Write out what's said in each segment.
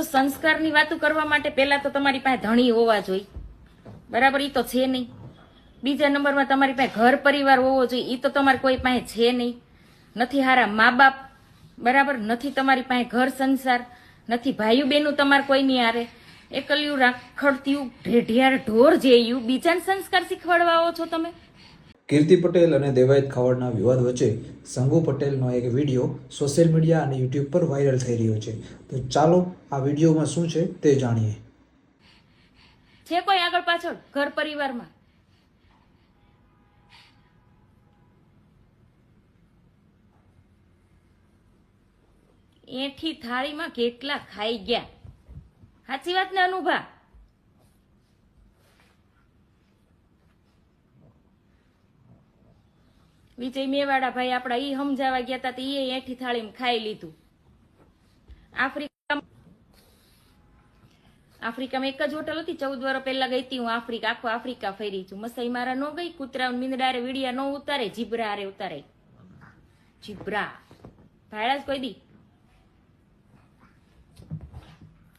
તો સંસ્કારની વાતો કરવા માટે પહેલા તો તમારી પાસે ધણી હોવા જોઈએ. બરાબર? એ તો છે નહીં. બીજા નંબરમાં તમારી પાસે ઘર પરિવાર હોવો જોઈએ. એ તો તમારે કોઈ પાસે છે નહીં. નથી હારા મા બાપ બરાબર? નથી તમારી પાસે ઘર સંસાર. નથી ભાઈઓ બહેનું તમારે કોઈ નહીં હારે. એકલ્યું રાખડતીયું ઢેઢિયાર, ઢોર જેયું. બીજાને સંસ્કાર શીખવાડવા આવો છો તમે? કીર્તિ પટેલ અને દેવાયત ખાવડના વિવાદ વચ્ચે સંગુ પટેલનો એક વીડિયો સોશિયલ મીડિયા અને યુટ્યુબ પર વાયરલ થઈ રહ્યો છે. તો ચાલો, આ વિડીયોમાં શું છે તે જાણીએ. છે કોઈ આગળ પાછળ, ઘર પરિવારમાં. એઠી થાળીમાં કેટલા ખાઈ ગયા? સાચી વાત ને અનુભા. વિજય મેવાડા ભાઈ આપડા ઈ સમજાવા ગયા તા તો ઈ એઠી થાળીમાં ખાઈ લીધું. આફ્રિકા આફ્રિકામાં એક જ હોટલ હતી, ચૌદ વર્ષ પહેલા ગઈ હતી, હું આફ્રિકા આખો આફ્રિકા ફરી છું. મસાઈ મારા ન ગઈ કૂતરા મીંદડારે વીડિયા ન ઉતારે જીબ્રા હારે ઉતારે. જીબ્રા ભાડા જ કોઈ દી.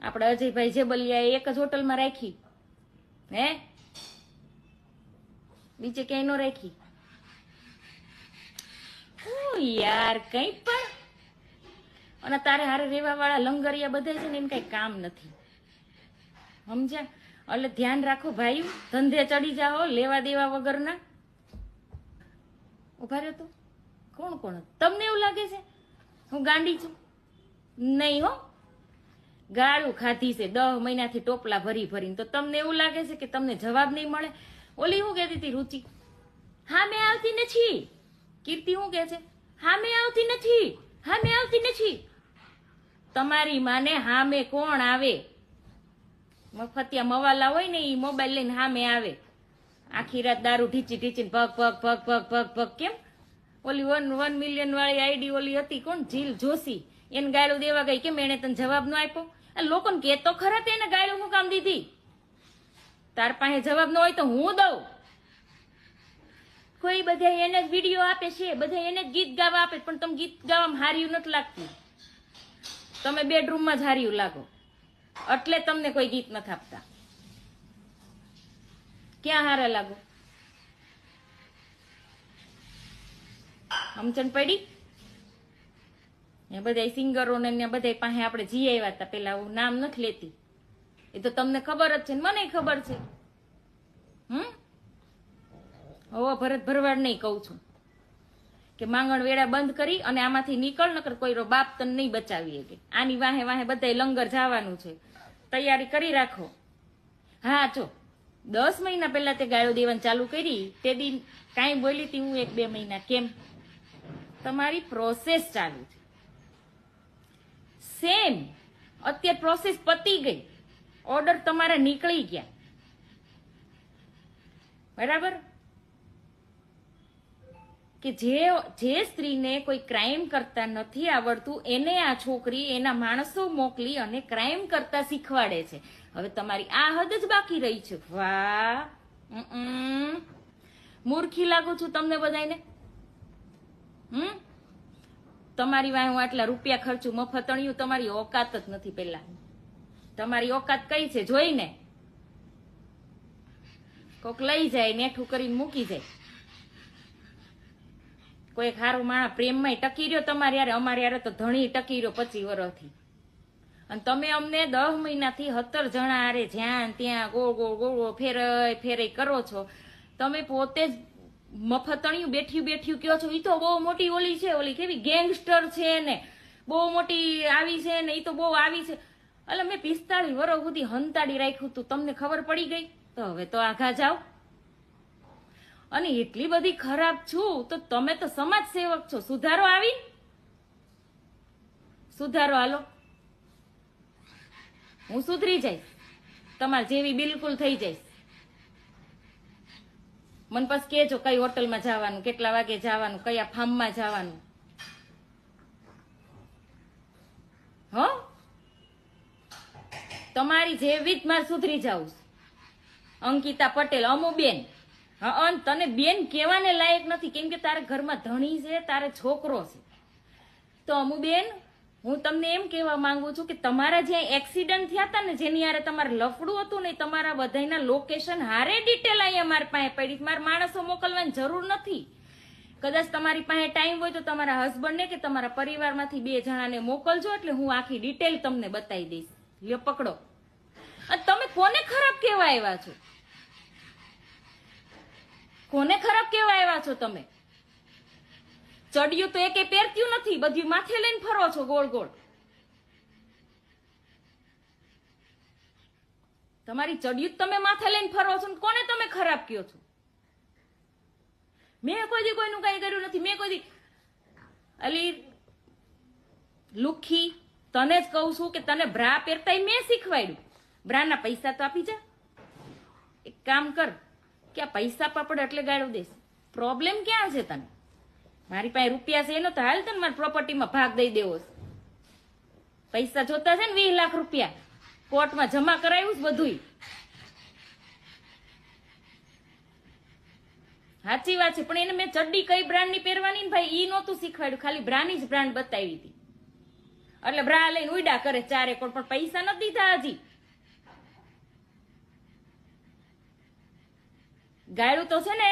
આપણે અજયભાઈ જેબલિયા એક જ હોટલમાં રાખી. હે? બીજે ક્યાંય ન રાખી. ઓ યાર, કઈ પણ. અને તારે હારે રેવા વાળા લંગરિયા બધા છે ને એમ કઈ કામ નથી. સમજ્યા? એટલે ધ્યાન રાખો ભાઈ ધંધે ચડી જાઓ, લેવા દેવા વગરના. ઊભા રહ્યો તો? કોણ કોણ? તમને એવું લાગે છે? હું ગાંડી છું? નહીં હો. ગાળું ખાધી છે, દહ મહિનાથી ટોપલા ભરી ભરીને. તો તમને એવું લાગે છે કે તમને જવાબ નહીં મળે? ઓલી હું કહેતી હતી, રુચિ? હા, મેં આવતી નથી. કીર્તિ શું કહે છે? હા મેં આવતી નથી હા મેં આવતી નથી. તમારી માને હા મેં કોણ આવે? મફતિયા મવાલા હોય ને એ મોબાઈલ લઈને સામે આવે. આખી રાત દારૂ ઢીચી ઢીચીને ભગ ભગ ભગ ભગ ભગ ભગ કેમ? ઓલી વન વન મિલિયન વાળી આઈડી ઓલી હતી કોણ? જીલ જોશી. એને ગાયલું દેવા ગઈ કેમ? એને તને જવાબ ન આપ્યો? લોકોને કે તો ખરા તેને ગાયલું હું કામ દીધી? તાર પાસે જવાબ ન હોય તો હું દઉં. કોઈ બધા એને જ વીડિયો આપે છે બધા એને જ ગીત ગાવા આપે પણ તમે ગીત ગાવામાં હાર્યું નથી લાગતું. તમે બેડરૂમમાં જ હાર્યું લાગો. એટલે તમને કોઈ ગીત નથી આપતા. ક્યાં હારા લાગો? સમજણ પડી? એ બધા સિંગરો ને બધા પાસે આપણે જી આવ્યા હતા, પેલા નામ નથી લેતી. એ તો તમને ખબર જ છે મને ખબર છે. હમ? હવે ભરત ભરવાડ નહીં કહું છું કે માંગણ વેળા બંધ કરી અને આમાંથી નીકળ, નકર કોઈ બાપ તને નહીં બચાવી શકે. આની વાહે વાહે બધાય લંગર જવાનું છે. તૈયારી કરી રાખો. હા, જો. દસ મહિના પહેલા તે ગાયો દેવાનું ચાલુ કરી, તે દિન કાંઈ બોલી હતી, હું એક બે મહિના, કેમ? તમારી પ્રોસેસ ચાલુ છે. સેમ અત્યારે પ્રોસેસ પતી ગઈ. ઓર્ડર તમારા નીકળી ગયા. બરાબર? કે જે જે સ્ત્રીને કોઈ ક્રાઇમ કરતા નથી આવડતું, એને આ છોકરી, એના માણસો મોકલી અને ક્રાઇમ કરતા શીખવાડે છે. હવે તમારી આ હદ જ બાકી રહી છે. વાહ! મૂર્ખી લાગુ છું તમને બધાને હમ? તમારી વાંહે હું આટલા રૂપિયા ખર્ચું મફતણિયું, તમારી ઓકાત જ નથી પેલા. તમારી ઓકાત કઈ છે? જોઈને? કોક લઈ જાય, નેઠું કરીને મૂકી જાય. કોઈ સારું માણા પ્રેમમાં ટકી રહ્યો તમારે યારે અમારે યારે તો ધણી ટકી રહ્યો પચી વર્ષથી અને તમે અમને દહ મહિનાથી સત્તર જણા અરે જ્યાં ત્યાં ગોળ ગોળ ગોળ ફેરય ફેરય કરો છો. તમે પોતે જ મફતણિયું બેઠ્યું બેઠ્યું કયો છો, ઈ તો બહુ મોટી ઓલી છે, ઓલી કેવી ગેંગસ્ટર છે ને. બહુ મોટી આવી છે ને એ તો બહુ આવી છે. એટલે મેં પિસ્તાળીસ વર્ષ સુધી હંતાડી રાખ્યું હતું તમને ખબર પડી ગઈ? તો હવે તો આઘા જાઓ. અને એટલી બધી ખરાબ છું તો તમે તો સમાજ સેવક છો. સુધારો આવી? સુધારો, હાલો. હું સુધરી જઈશ. તમારે જેવી બિલકુલ થઈ જઈશ. મને પાસ કેજો કઈ હોટલમાં જવાનું, કેટલા વાગે જવાનું, કયા ફાર્મમાં જવાનું. હો? તમારી જેવી જ મારે સુધરી જાઉં અંકિતા પટેલ, અમુબેન. હા તને બેન કહેવાને લાયક નથી, કેમ કે તારા ઘરમાં ધણી છે, તારે છોકરો છે. તો અમુબેન હું તમને એમ કહેવા માંગુ છું કે તમારા જ્યાં એક્સિડન્ટ થયા હતા ને, જેની હારે તમારે લફડું હતું ને તમારા બધાના લોકેશન હારે ડિટેલ અહીંયા મારી પાસે પડી મારા માણસો મોકલવાની જરૂર નથી. કદાચ તમારી પાસે ટાઈમ હોય તો તમારા હસબન્ડને કે તમારા પરિવારમાંથી બે જણાને મોકલજો, એટલે હું આખી ડિટેલ તમને બતાવી દઈશ. લ્યો, પકડો. તમે કોને ખરાબ કહેવા આવ્યા છો? કોને ખરાબ કેવા આવ્યા છો તમે? ચડિયું તો એકે પહેરત્યું નથી, બધું માથે લઈને ફરો છો ગોળ ગોળ. તમારી ચડિયું તમે માથે લઈને ફરો છો કોને તમે ખરાબ કયો છો? મેં કોઈ દી કોઈનું કઈ કર્યું નથી, મેં કોઈ દી અલી, લુખી, તને જ કહું છું કે તને બ્રા પહેરતા મેં શીખવાડ્યું. બ્રાના પૈસા તો આપી જા. એક કામ કર કે આ પૈસા પાપડ એટલે ગાળો દઈશ પ્રોબ્લેમ ક્યાં છે તને? મારી પાસે રૂપિયા છે એનો તો હાલ તને મારી પ્રોપર્ટીમાં ભાગ દઈ દેવો પૈસા જોતા છે ને વીસ લાખ રૂપિયા. કોર્ટમાં જમા કરાવ્યું છે બધુંય. સાચી વાત છે, પણ એને મેં ચડ્ડી કઈ બ્રાન્ડની પહેરવાની ને ભાઈ, ઈ નહોતું શીખવાડ્યું. ખાલી બ્રાની જ બ્રાન્ડ બતાવી હતી. એટલે બ્રા લઈને ઉડા કરે ચારે કોણ, પણ પૈસા નથી દીધા હજી. ગાયડું તો છે ને,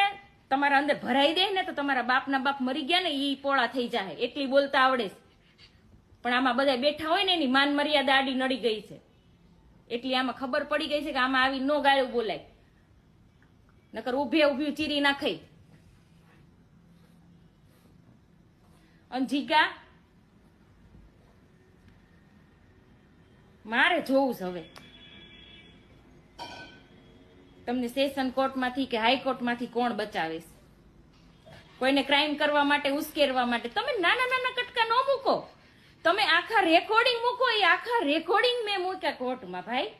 તમારા અંદર ભરાઈ દે ને તો તમારા બાપના બાપ મરી ગયા ને એ પોળા થઈ જાય એટલી બોલતા આવડે પણ આમાં બધા બેઠા હોય ને, એની માન મર્યાદા આડી નડી ગઈ છે. એટલી આમાં ખબર પડી ગઈ છે કે આમાં આવી નો ગાયું બોલાય. નકર ઉભે ઊભી ચીરી નાખે. અને જીગા, મારે જોવું છે હવે. તમને સેશન કોર્ટમાંથી કે હાઈકોર્ટમાંથી કોણ બચાવે છે કોઈને ક્રાઇમ કરવા માટે, ઉશ્કેરવા માટે. તમે નાના નાના કટકા ન મૂકો. તમે આખા રેકોર્ડિંગ મૂકો, એ આખા રેકોર્ડિંગ મેં મૂક્યા કોર્ટમાં, ભાઈ.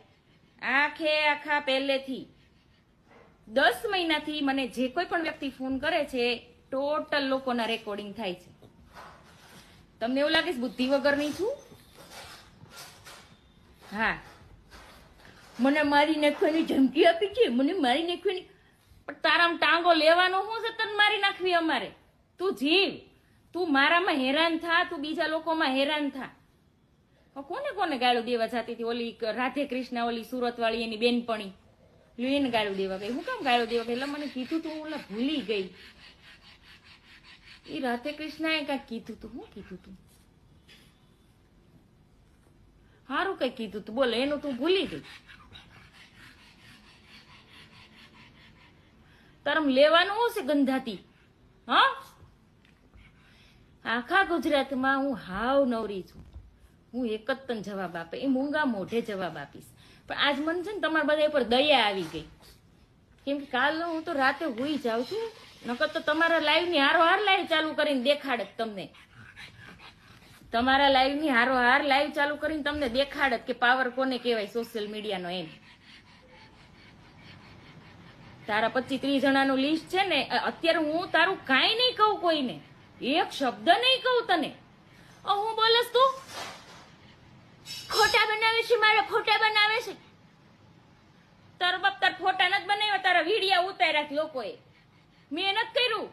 આખે આખા પહેલેથી. દસ મહિનાથી મને જે કોઈ પણ વ્યક્તિ ફોન કરે છે, ટોટલ લોકોના રેકોર્ડિંગ થાય છે. તમને એવું લાગે બુદ્ધિ વગરની છું? હા. મને મારી નાખવાની ધમકી આપી છે? મને મારી નાખવાની પણ તારામ ટાંગો લેવાનો હું છે તને મારી નાખવી અમારે? તું જીવ. તું મારામાં હેરાન થા, તું બીજા લોકોમાં હેરાન થા. કોને કોને ગાળું દેવા જતી હતી? ઓલી રાધે કૃષ્ણ, ઓલી સુરત વાળી એની બેનપણી. એને ગાળું દેવા ગઈ. હું કેમ ગાળું દેવા ગઈ? એટલે મને કીધું તું, ઓલા ભૂલી ગઈ. એ રાધે કૃષ્ણએ કાંઈક કીધું તું? શું કીધું તું? સારું કઈ કીધું તું? બોલે, એનું તું ભૂલી ગઈ. તરમ લેવાનું શું છે ગંધાતી? હા? આખા ગુજરાતમાં હું હાવ નવરી છું. હું એક જ તને જવાબ આપે. એ મૂંગા મોઢે જવાબ આપીશ. પણ આજ મને છે ને તમારા બધા પર દયા આવી ગઈ. કેમ કે કાલ હું તો રાતે હોઈ જાઉં છું. નકર તો તમારા લાઈવની હારો હાર લાઈવ ચાલુ કરીને દેખાડત તમને. તમારા લાઈવની હારો હાર લાઈવ ચાલુ કરીને તમને દેખાડત કે પાવર કોને કહેવાય સોશિયલ મીડિયાનો એમ. તારા પચીસ ત્રીસ જણાનું લિસ્ટ છે ને અત્યારે હું તારું કાંઈ નહીં કહું કોઈને. એક શબ્દ નહીં કહું તને. હું બોલસ તું? ખોટા બનાવે છે, મારા ખોટા બનાવે છે. તારો બાપ તાર ફોટા નથી બનાવ્યા, તારા વિડિયા ઉતાર્યા લોકોએ. મેં નથી કર્યું.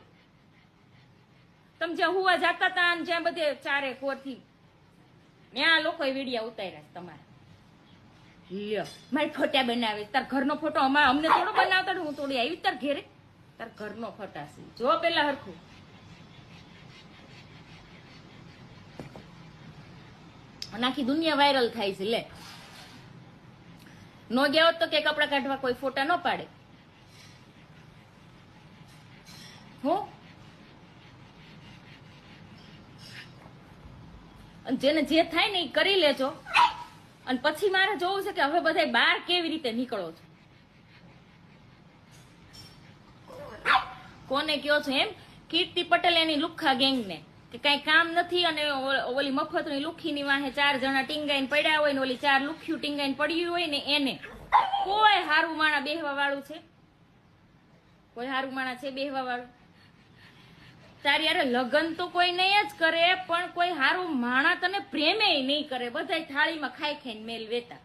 તમે જ્યાં હુવા જાતા હતા જ્યાં બધે ચારે કોરથી. ત્યાં લોકોએ વિડિયા ઉતાર્યા છે તમારા. લ્યો મારે ફોટા બનાવે. તાર ઘરનો ફોટો અમારે અમને થોડો બનાવતા હું થોડી આવી. તાર ઘેરે. તાર ઘરનો ફોટા છે. જો પેલા હરખું. આખી દુનિયા વાયરલ થાય છે, લે. નો ગયા હોત તો કે કપડા કાઢવા કોઈ ફોટા ન પાડે. હું? જેને જે થાય ને એ કરી લેજો. અને પછી મારે જોવું છે કે હવે બધા બહાર કેવી રીતે નીકળો છો? કોને કયો છો એમ? કીર્તિ પટેલ એની લુખ્ખા ગેંગને, કે કઈ કામ નથી અને ઓલી મફતની લુખીની વાહે ચાર જણા ટીંગાઈને પડ્યા હોય ને ઓલી ચાર લુખ્યું ટીંગાઈને પડ્યું હોય ને એને, કોઈ હારું માણા બેહવા વાળું છે? કોઈ હારું માણા છે બેહવા વાળું? તારી યારે લગન તો કોઈ નહીં જ કરે, પણ કોઈ હારું માણા તને પ્રેમે નહીં કરે. બધા થાળીમાં ખાઈ ખાઈને મેલ વેતા.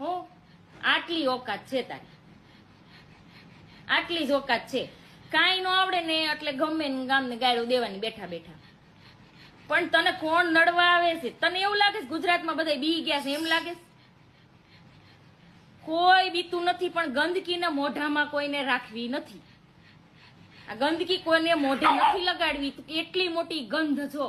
હો, આટલી ઓકાત છે તારી. આટલી જ ઓકાત છે. કાંઈ ન આવડે ને એટલે ગમે ગામને ગાયડું દેવાની બેઠા બેઠા. પણ તને કોણ નડવા આવે છે? તને એવું લાગે છે ગુજરાતમાં બધા બી ગયા છે? એમ લાગે કોઈ બીતું નથી, પણ ગંદકીના મોઢામાં કોઈને રાખવી નથી. આ ગંદકી કોઈને મોઢે નથી લગાડવી. એટલી મોટી ગંધ છો.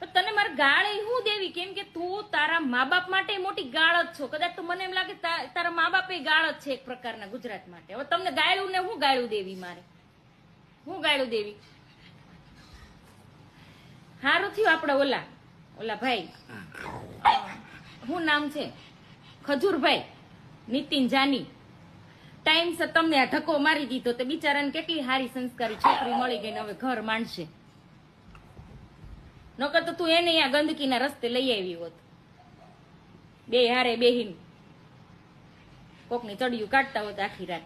તો તને મારે ગાળ હું દેવી? કેમ કે તું તારા મા બાપ માટે મોટી ગાળ જ છો. કદાચ તો મને એમ લાગે તારા મા બાપ એ ગાળ જ છે એક પ્રકારના ગુજરાત માટે. હવે તમને ગાળું ને હું ગાળું દેવી મારે? હું ગાળું દેવી? સારું થયું આપણે ઓલા ઓલા ભાઈ. શું નામ છે ખજૂરભાઈ નીતિન જાની. ટાઈમસર તમને આ ધક્કો મારી દીધો તો બિચારાને કેટલી હારી સંસ્કારી છોકરી મળી ગઈ હવે ઘર માંડશે. નકર તો તું એને આ ગંદકીના રસ્તે લઈ આવી હોત. બે હારે બેહીન. કોકની ચડિયું કાઢતા હોત આખી રાત.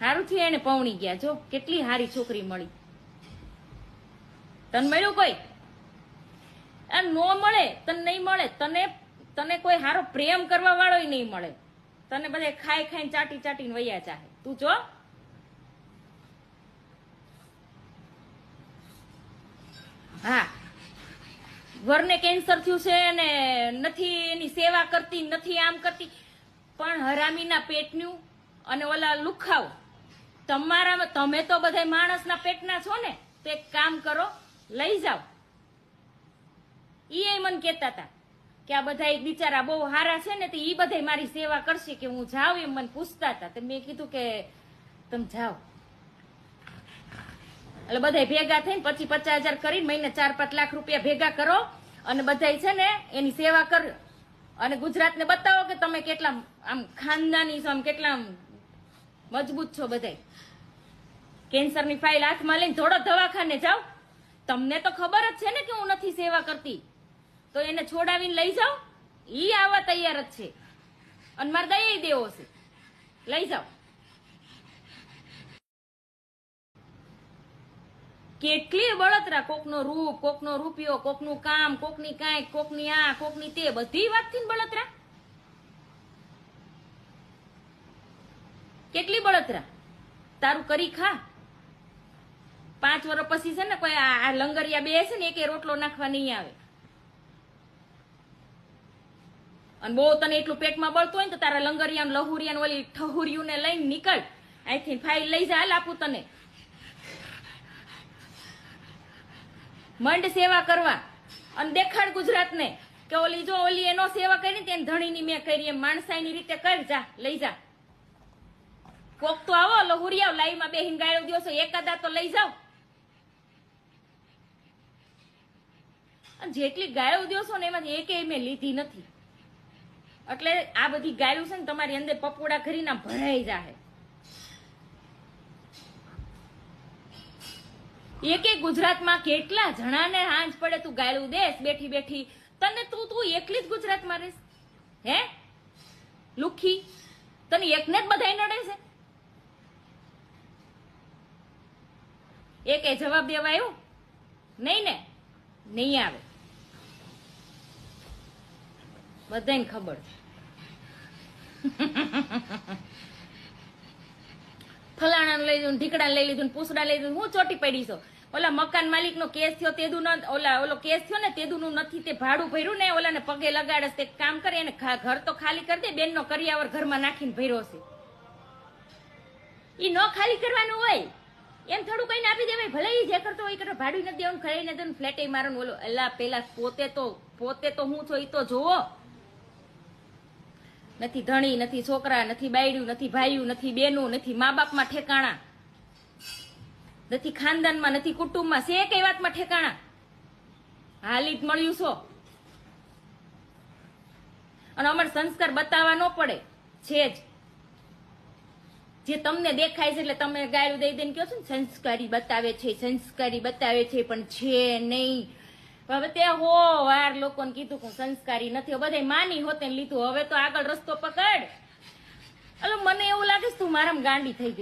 હારું થયું એને પૌણી ગયા. જો, કેટલી હારી છોકરી મળી. તને મળ્યું કોઈ? નો મળે, તને નહીં મળે, તને તને કોઈ સારો પ્રેમ કરવા વાળો નહીં મળે. તને બધે ખાઈ ખાઈને ચાટી ચાટીને વૈયા ચાહે તું જો. હા. વરને કેન્સર થયું છે અને નથી, એની સેવા કરતી, નથી આમ કરતી. પણ હરામીના પેટનું અને ઓલા લુખાવ તમારા તમે તો બધા માણસના પેટના છો ને, તો એક કામ કરો, લઈ જાઓ. ઈ મને કહેતા હતા કે આ બધા એક બિચારા બહુ હારા છે ને, તો એ બધા મારી સેવા કરશે કે હું જાઉં એમ મને પૂછતા હતા. તો મેં કીધું કે તમે જાઓ. એટલે બધા ભેગા થઈને પછી પચાસ હજાર કરીને મહિને ચાર પાંચ લાખ રૂપિયા ભેગા કરો અને બધા છે ને એની સેવા કર. અને ગુજરાતને બતાવો કે તમે કેટલા આમ ખાનદાની છો, આમ કેટલા મજબૂત છો બધા કેન્સરની ફાઇલ હાથમાં લઈને થોડો દવાખાને જાઓ. તમને તો ખબર જ છે ને કે હું નથી સેવા કરતી. તો એને છોડાવીને લઈ જાઓ. ઈ આવવા તૈયાર જ છે. અને મારે દઈ દેવો છે. લઈ જાઓ. કેટલી બળતરા કોકનો રૂપ, કોકનો રૂપિયો, કોકનું કામ, કોકની કાંઈક, કોકની આ, કોકની તે, બધી વાતથી બળતરા? કેટલી બળતરા? તારું કરી ખા. પાંચ વર્ષ પછી છે ને કોઈ આ લંગરિયા બે છે ને એકે રોટલો નાખવા નહીં આવે. અને બહુ તને એટલું પેટમાં બળતું હોય ને તો તારા લંગરિયા લહુરિયા ઓલી ઠહુરિયું ને લઈને નીકળ. અહીંથી ફાઇલ લઈ જા, હાલ આપું તને. મંડ સેવા કરવા. અને દેખાડ ગુજરાતને કે ઓલી જો ઓલી એનો સેવા કરી ને ધણીની મેં કરી. એમ માણસાઈની રીતે કર, જા, લઈ જા. કોક તો આવો લહુરી આવ લાઈમાં બેહીને હિંગાયો દિવસો એકાદા તો લઈ જાઓ. જેટલી ગાયો દિવસો ને એમાં એક મેં લીધી નથી. એટલે આ બધી ગાયું છે ને તમારી અંદર પપોડા કરીને ભરાઈ જાહે. એકે ગુજરાતમાં કેટલા જણાને હાંજ પડે તું ગાયલું દેશ, બેઠી બેઠી. તને તું તું એકલી જ ગુજરાતમાં રહેશ. હે? લુખી, તને એકને જ બધાય નડે છે. એકે જવાબ દેવા આવ્યું? નહીં ને? નહીં આવે. બધાને ખબર ફલાણા લઈ લીધું ઢીકડા લઈ લીધું પૂસડા લઈ લીધું હું ચોટી પડી ઓલા મકાન માલિક નો કેસ થયો તેદુ ન ઓલા ઓલો કેસ થયો ને તેદુ નું નથી, તે ભાડું ભર્યું ને ઓલાને પગે લગાડે તે કામ કરે એને ઘર તો ખાલી કરી દે બેન નો કરિયાવર ઘરમાં નાખીને ભર્યો છે. ઈ ન ખાલી કરવાનું હોય. એમ થોડું કઈને આપી દેવાય, ભલે ઈ જે કરતો હોય એ કરતો ભાડું નથી દેવાનું ખરી નથી દેવાનું ફ્લેટે મારો ઓલો એલા પેલા પોતે તો પોતે તો હું છો, ઈ તો જોવો નથી ધણી, નથી છોકરા, નથી બાયડ્યું, નથી ભાઈયું, નથી બેનું, નથી મા બાપમાં ઠેકાણા. નથી ખાનદાનમાં, નથી કુટુંબમાં. છે કઈ વાતમાં ઠેકાણા? હાલી જ મળ્યું છો. અને અમારે સંસ્કાર બતાવવા ન પડે. છે જ. જે તમને દેખાય છે એટલે તમે ગાયું દઈ દઈને કહો છો ને, સંસ્કારી બતાવે છે, સંસ્કારી બતાવે છે, પણ છે નહીં. હવે તે હો વાર લોકોને કીધું કે સંસ્કારી નથી. બધે માની હોતે લીધું. હવે તો આગળ રસ્તો પકડ. એટલે મને એવું લાગે તું મારામાં ગાંડી થઈ ગઈ